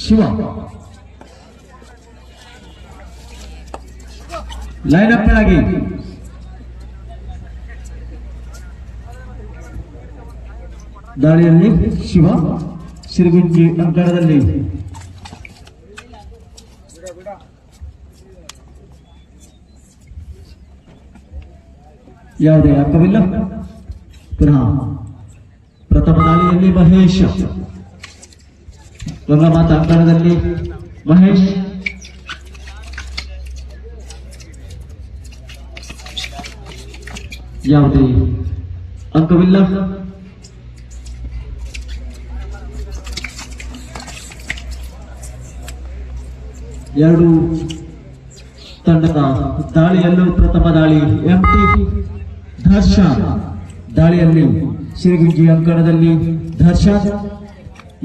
Shiva. Line up ಆಗಿ ದಾಳಿಯಲ್ಲಿ ಶಿವ ಸಿರಿಗುಂಜಿ ಅಂಕಣದಲ್ಲಿ ಯಾವುದೇ ಅಕ್ಕವಿಲ್ಲ ಪುನಃ ಪ್ರಥಮ ದಾಳಿಯಲ್ಲಿ ಮಹೇಶ್. ಗಂಗಮಾತ ಅಂಕಣದಲ್ಲಿ ಮಹೇಶ್. ಯಾವುದೇ ಅಂಕವಿಲ್ಲ. ಎರಡು ತಂಡದ ದಾಳಿಯಲ್ಲೂ ಪ್ರಥಮ ದಾಳಿ. ಎಂಟಿ ದರ್ಶ ದಾಳಿಯಲ್ಲಿ ಸಿರಿಗುಂಜಿ ಅಂಕಣದಲ್ಲಿ ದರ್ಶನ್.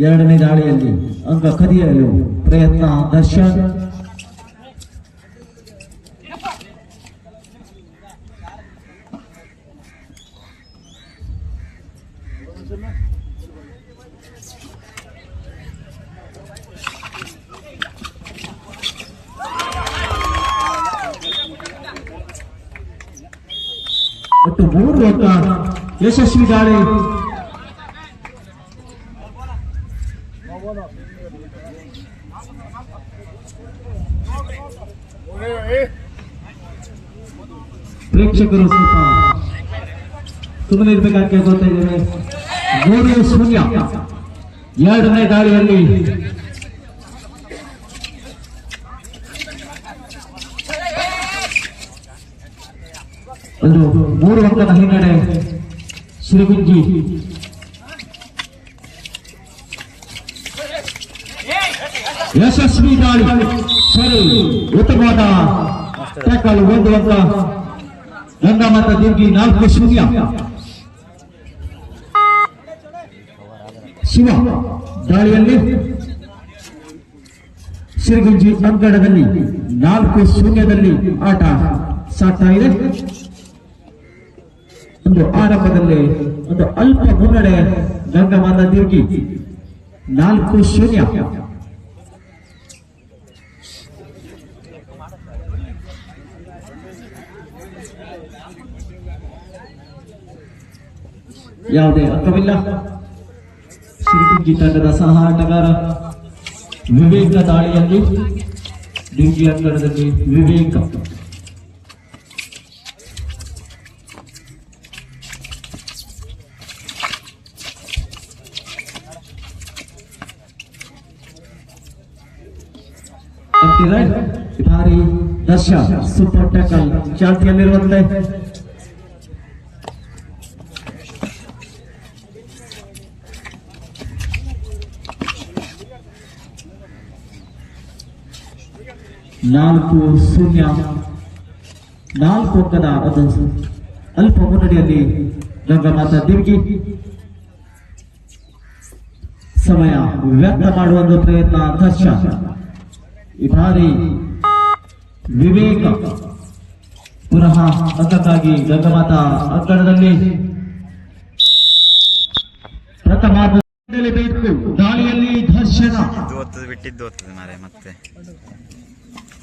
ಎರಡನೇ ದಾಳಿಯಲ್ಲಿ ಅಂಗ ಕದಿಯಲು ಪ್ರಯತ್ನ ದರ್ಶನ್. ಮತ್ತು ಮೂರು ಅಂಕ ಯಶಸ್ವಿ ದಾಳಿ. ಪ್ರೇಕ್ಷಕರು ಸ್ವಲ್ಪ ಸುಮ್ಮನೆ ಇರ್ಬೇಕಾಗಿ ಕೇಳ್ಕೊತಾ ಇದ್ದೇವೆ ಮೂರು ಶೂನ್ಯ ಎರಡನೇ ದಾಳಿಯಲ್ಲಿ ಒಂದು ಮೂರು ಅಂಕದ ಹಿನ್ನಡೆ ಶ್ರೀಗುಂಜಿ ಯಶಸ್ವಿ ದಾಳಿ ಸರಿ ಉತ್ತಮವಾದ ಟ್ಯಾಕಲ್ ಒಂದು ಅಂಕ ಮಾತಾ ದೇವ್ಗಿ ನಾಲ್ಕು ಶೂನ್ಯ. ಶಿವ, ದಾಳಿಯಲ್ಲಿ ಶ್ರೀಗುಂಜಿ ಅಂಕಣದಲ್ಲಿ ನಾಲ್ಕು ಶೂನ್ಯದಲ್ಲಿ ಆಟ ಸಾಕ್ತಾ ಇದೆ. ಒಂದು ಆರಂಭದಲ್ಲಿ ಒಂದು ಅಲ್ಪ ಮುನ್ನಡೆ ಗಂಗಮಾತ ದೇವ್ಗಿ ನಾಲ್ಕು ಶೂನ್ಯ. ಯಾವುದೇ ಅಂಕವಿಲ್ಲ ಶ್ರೀಗುಂಜಿ ತಂಡದ ಸಹ ಆಟಗಾರ ವಿವೇಕ ದಾಳಿಯಲ್ಲಿ ಡಿಂಗಿ ಅಂಕಣದಲ್ಲಿ ವಿವೇಕ ಅಂತಿದೆ ಭಾರಿ ದರ್ಶ ಸೂಪರ್ ಟ್ಯಾಕಲ್ ಚಾಲ್ತಿಯಲ್ಲಿರುವಂತೆ ನಾಲ್ಕು ಶೂನ್ಯ. ನಾಲ್ಕು ಅಂಕದ ಒಂದು ಅಲ್ಪ ಮುನ್ನಡೆಯಲ್ಲಿ ಗಂಗಮಾತ ದೇವಿಗೆ ಸಮಯ ವ್ಯರ್ಥ ಮಾಡುವ ಒಂದು ಪ್ರಯತ್ನ ಕಷ್ಟ. ಈ ಬಾರಿ ವಿವೇಕ. ಪುನಃ ಅಂಕಕ್ಕಾಗಿ ಗಂಗಮಾತ ಅಂಕಣದಲ್ಲಿ ಪ್ರಥಮ ದಾಳಿಯಲ್ಲಿ ದರ್ಶನ ಬಿಟ್ಟಿದ್ದು ಮಾರೆ ಮತ್ತೆ.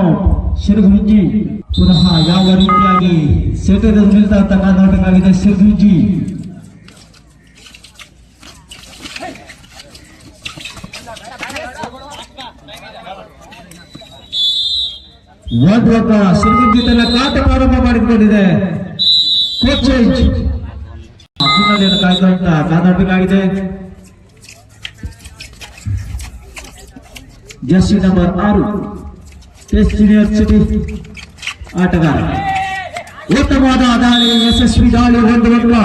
ಔಟ್ ಶಿರಗುಂಜಿ, ಪುನಃ ಯಾವ ರೀತಿಯಾಗಿ ಸೆಟೆದ ನಿಲ್ತಾ ಕರ್ನಾಟಕ ಆಗಿದೆ ಶಿರಗುಂಜಿ? ಅಂಕ ಶಿರಗುಂಜಿ ತನ್ನ ಕಾಟ ಪ್ರಾರಂಭ ಮಾಡಿಕೊಂಡಿದೆ. ಕೋಚ್ ಚೇಂಜ್ ಮುನ್ನಡೆಯನ್ನು ಕಾಯ್ದುಕೊಂಡ ಆಗಿದೆ ಜರ್ಸಿ ನಂಬರ್ ಆರು. ಟೆಸ್ಟ್ ಜೂನಿಯರ್ ಸಿಟಿ ಆಟಗಾರ ಉತ್ತಮವಾದ ದಾಳಿ ಯಶಸ್ವಿ ದಾಳಿ ಒಂದು ಅಂಕ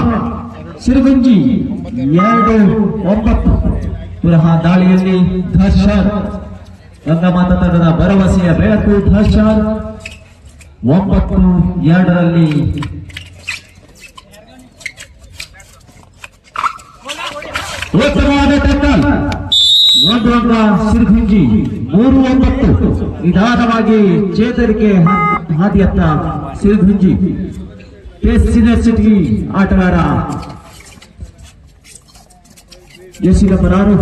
ಸಿರುಗುಂಜಿ ಎರಡು ಒಂಬತ್ತು ಪುನಃ ದಾಳಿಯಲ್ಲಿ ಧರ್ಷರ್ ರಂಗಮಾತ ತಂಡದ ಭರವಸೆಯ ಬೆಳಕು ಧರ್ಷರ್ ಒಂಬತ್ತು ಎರಡರಲ್ಲಿ ಉತ್ತಮವಾದ ಟಕ್ಕಲ್ ಒಂದು ಅಂಕ ಸಿರುಗುಂಜಿ ಮೂರು ಒಂಬತ್ತು. ನಿಧಾನವಾಗಿ ಚೇತರಿಕೆ ಹಾದಿಯತ್ತ ಟೆಸ್ಟ್ ಸೀನಿಯರ್ ಸಿಟಿ ಆಟಗಾರ ಎಸಿ ನಂಬರ್ ಆರು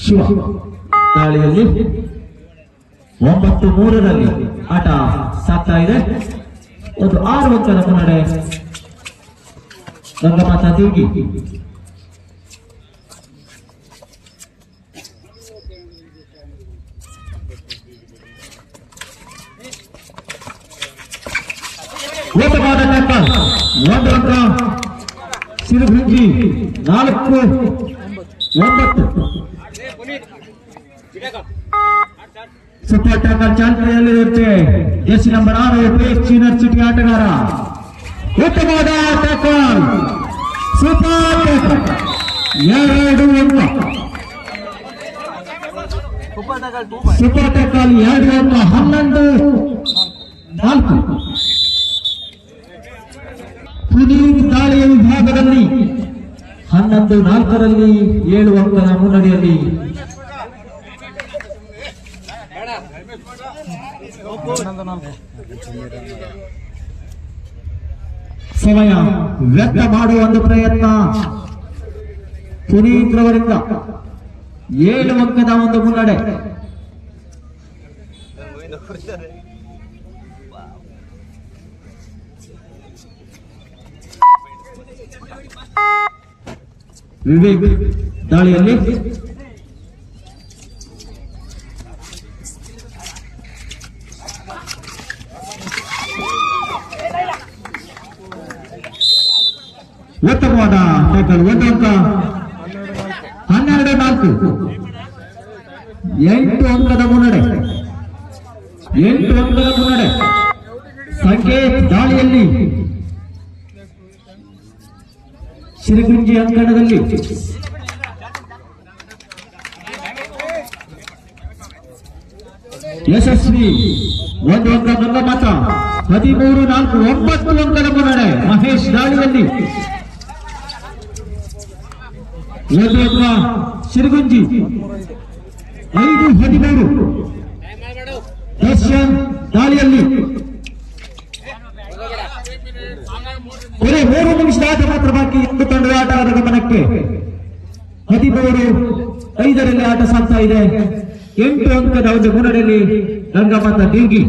ಶಿವ ದಾಳಿಯಲ್ಲಿ ಒಂಬತ್ತು ಮೂರರಲ್ಲಿ ಆಟ ಸಾಗ್ತಾ ಇದೆ. ಒಂದು ಆರು ಅಂಕದ ಮುನ್ನಡೆ ರಂಗಮಾತ ತಿರುಗಿ ವೇಗವಾದ ಟಕ್ಕರ್ ಒಂದು ಅಂಕ ಸಿರುಗುಂಜಿ ನಾಲ್ಕು ಒಂಬತ್ತು ಟ್ಯಾಕಲ್ ಚಾಲ್ತಿಯಲ್ಲಿರುತ್ತೆ ಎಸ್ ನಂಬರ್ ಆರು ಪೇಸ್ ಚೀನರ್ ಸಿಟಿ ಆಟಗಾರ. ಉತ್ತಮವಾದ ಟ್ಯಾಕಲ್ ಸೂಪರ್ ಎರಡು ಒಂದು. ಸೂಪರ್ ಟ್ಯಾಕಲ್ ಎರಡು ಒಂದು. ಹನ್ನೊಂದು. ನಾಲ್ಕು. ಪುನೀತ್ ದಾಳಿಯ ವಿಭಾಗದಲ್ಲಿ ಹನ್ನೊಂದು ನಾಲ್ಕರಲ್ಲಿ ಏಳು ಅಂಕದ ಮುನ್ನಡೆಯಲ್ಲಿ ಸಮಯ ವ್ಯಕ್ತ ಮಾಡುವ ಒಂದು ಪ್ರಯತ್ನ. ಪುನೀತ್ ರವರಿಂದ ಏಳು ಅಂಕದ ಒಂದು ಮುನ್ನಡೆ. ವಿವೇಕ್ ದಾಳಿಯಲ್ಲಿ ಎಂಟು ಅಂಕದ ಮುನ್ನಡೆ ಸಂಕೇತ್ ದಾಳಿಯಲ್ಲಿ ಸಿರಿಗುಂಜಿ ಅಂಕಣದಲ್ಲಿ ಯಶಸ್ವಿ ಒಂದು ಅಂಕ ಗಂಗಮತ ಹದಿಮೂರು ನಾಲ್ಕು ಒಂಬತ್ತು ಅಂಕದ ಮುನ್ನಡೆ ಮಹೇಶ್ ದಾಳಿಯಲ್ಲಿ ಒಂದು ಅಂಕ ಸಿರಿಗುಂಜಿ ಐದು ಹದಿಮೂರು ದರ್ಶನ್ ದಾಳಿಯಲ್ಲಿ. ಕೊನೆ ಮೂರು ನಿಮಿಷದ ಆಟ ಮಾತ್ರ ಬಾಕಿ. ಎಂದು ತಂಡದ ಆಟಗಾರರ ಗಮನಕ್ಕೆ. ಹದಿಮೂರು ಐದರಲ್ಲಿ ಆಟ ಸಾಗ್ತಾ ಇದೆ. ಎಂಟು ಅಂಕದ ಒಂದು ಮುನ್ನಡೆಯಲ್ಲಿ ರಂಗಮತ ದೀರ್ಘಿ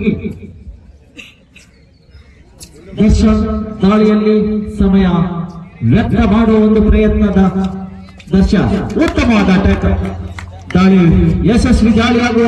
ದರ್ಶನ್ ದಾಳಿಯಲ್ಲಿ ಸಮಯ ವ್ಯರ್ಥ ಮಾಡುವ ಒಂದು ಪ್ರಯತ್ನದ ದರ್ಶ. ಉತ್ತಮವಾದ ಅಟ್ಯಾಕ್ ದಾಳಿ ಯಶಸ್ವಿ ದಾಳಿಯಾಗುವ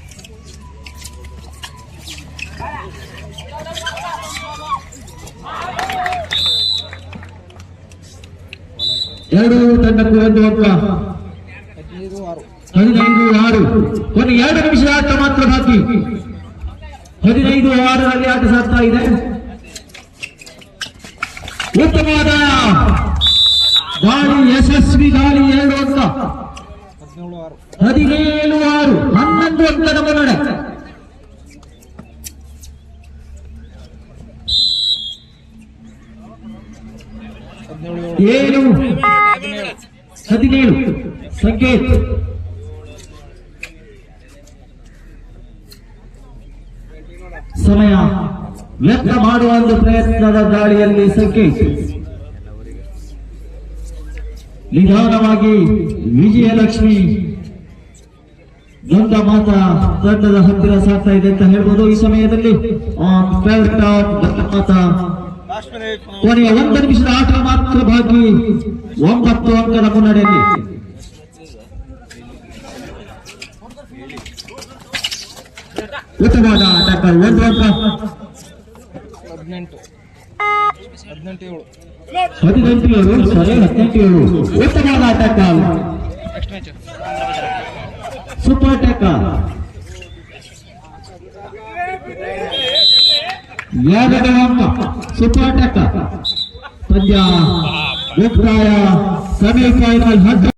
ಎರಡು ತಂಡಕ್ಕೂ ಒಂದು ಅಂಕ ಹದಿನೈದು ಆರು. ಒಂದು ಎರಡು ನಿಮಿಷದ ಆಟ ಮಾತ್ರ ಬಾಕಿ. ಹದಿನೈದು ಆರರಲ್ಲಿ ಆಟ ಸಾಗ್ತಾ ಇದೆ. ಉತ್ತಮವಾದ ಗಾಳಿ, ಯಶಸ್ವಿ ಗಾಳಿ ಎರಡು ಅಂತ ಹದಿನೇಳು ಆರು. ಹನ್ನೊಂದು ಅಂಕದ ಮುನ್ನಡೆ. ಏಳು, ಹದಿನೇಳು, ಸಂಕೇತ್. ಸಮಯ ವ್ಯರ್ಥ ಮಾಡುವ ಒಂದು ಪ್ರಯತ್ನದ ದಾಳಿಯಲ್ಲಿ ಸಂಕೇತ್. ನಿಧಾನವಾಗಿ ವಿಜಯಲಕ್ಷ್ಮಿ. ನೊಂದ ಮಾತ ತಂಡದ ಹತ್ತಿರ ಸಾಗ್ತಾ ಇದೆ ಅಂತ ಹೇಳ್ಬೋದು ಈ ಸಮಯದಲ್ಲಿ. ಆನ್ ಮಾತ ಕೊನೆಯ ಒಂದು ನಿಮಿಷದ ಆಟ ಮಾತ್ರ ಬಾಕಿ ಒಂಬತ್ತು ಅಂಕದ ಮುನ್ನಡೆಯಲ್ಲಿ ಉತ್ತಮವಾದ ಟಕ್ಕರ್ ಒಂದು ಅಂಕ ಹದಿನೆಂಟು ಹದಿನೆಂಟು ಏಳು ಹದಿನೆಂಟು ಏಳು ಸಾರಿ ಹದಿನೆಂಟು ಏಳು ಉತ್ತಮವಾದ ಟಕ್ಕರ್ ನೆಕ್ಸ್ಟ್ ಮ್ಯಾಚ್ ಸೂಪರ್ ಟಕ್ಕರ್ सुपर टक्कर पंजाब गुप्ताया सेमीफाइनल हद